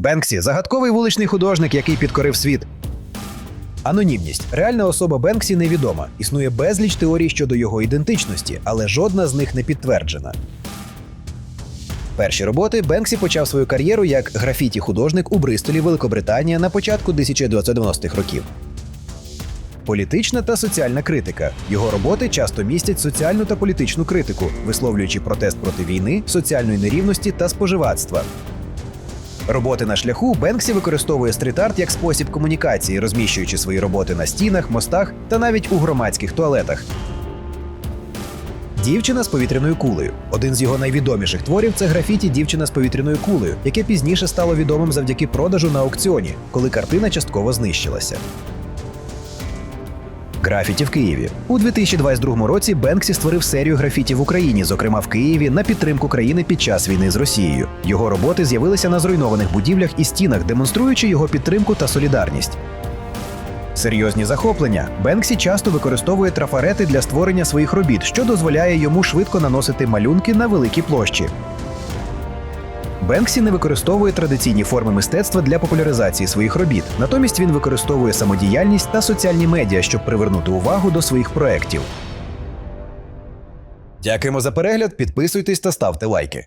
Бенксі загадковий вуличний художник, який підкорив світ. Анонімність. Реальна особа Бенксі невідома. Існує безліч теорій щодо його ідентичності, але жодна з них не підтверджена. Перші роботи Бенксі почав свою кар'єру як графіті-художник у Бристолі, Великобританія на початку 1990-х років. Політична та соціальна критика. Його роботи часто містять соціальну та політичну критику, висловлюючи протест проти війни, соціальної нерівності та споживацтва. Роботи на шляху Бенксі використовує стріт-арт як спосіб комунікації, розміщуючи свої роботи на стінах, мостах та навіть у громадських туалетах. Дівчина з повітряною кулею. Один з його найвідоміших творів це графіті Дівчина з повітряною кулею, яке пізніше стало відомим завдяки продажу на аукціоні, коли картина частково знищилася. Графіті в Києві у 2022 році Бенксі створив серію графіті в Україні, зокрема в Києві, на підтримку країни під час війни з Росією. Його роботи з'явилися на зруйнованих будівлях і стінах, демонструючи його підтримку та солідарність. Серйозні захоплення. Бенксі часто використовує трафарети для створення своїх робіт, що дозволяє йому швидко наносити малюнки на великі площі. Бенксі не використовує традиційні форми мистецтва для популяризації своїх робіт. Натомість він використовує самодіяльність та соціальні медіа, щоб привернути увагу до своїх проєктів. Дякуємо за перегляд, підписуйтесь та ставте лайки.